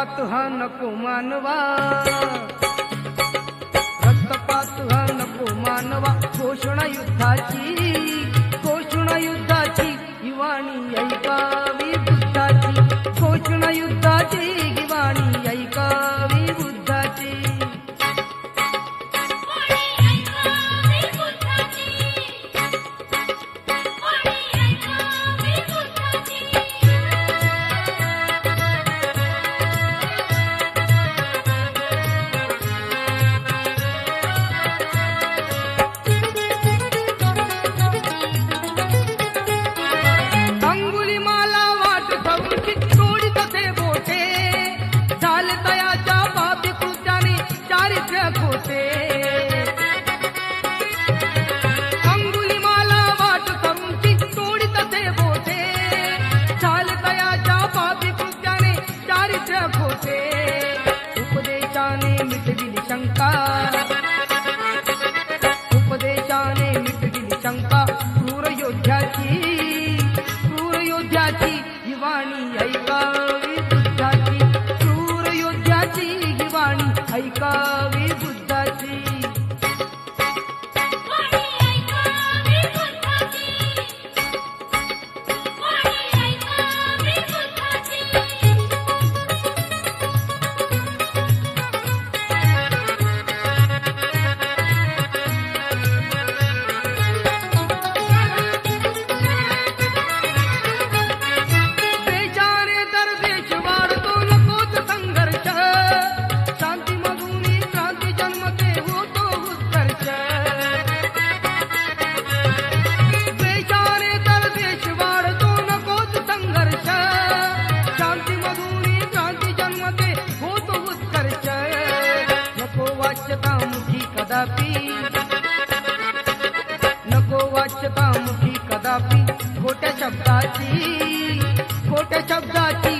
रक्तपात हा नको मानवा. रक्तपात हा नको मानवा. घोषणा युद्धाची उपदेशाने मिटली शंका उपदेशाने मिटली शंका क्रूर योद्ध्याची क्रूर योद्ध्याची हिवाणी ऐकावी बुद्धाची क्रूर योद्ध्याची हिवाणी ऐकावी शब्दाची खोट्या शब्दाची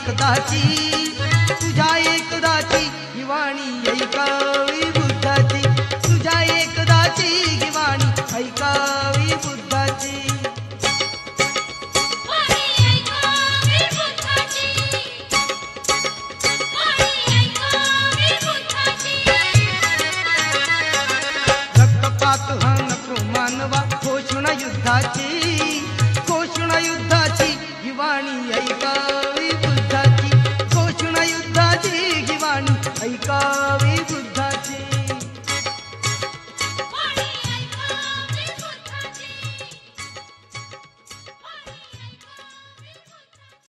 एकदाची तुझ्या एकदाची हिवाणी ऐकावी बुद्धाची. तुझ्या एकदाची हिवाणी ऐकावी बुद्धाची. रक्तपात हा नको मानवा घोषणा युद्धाची घोषणा युद्ध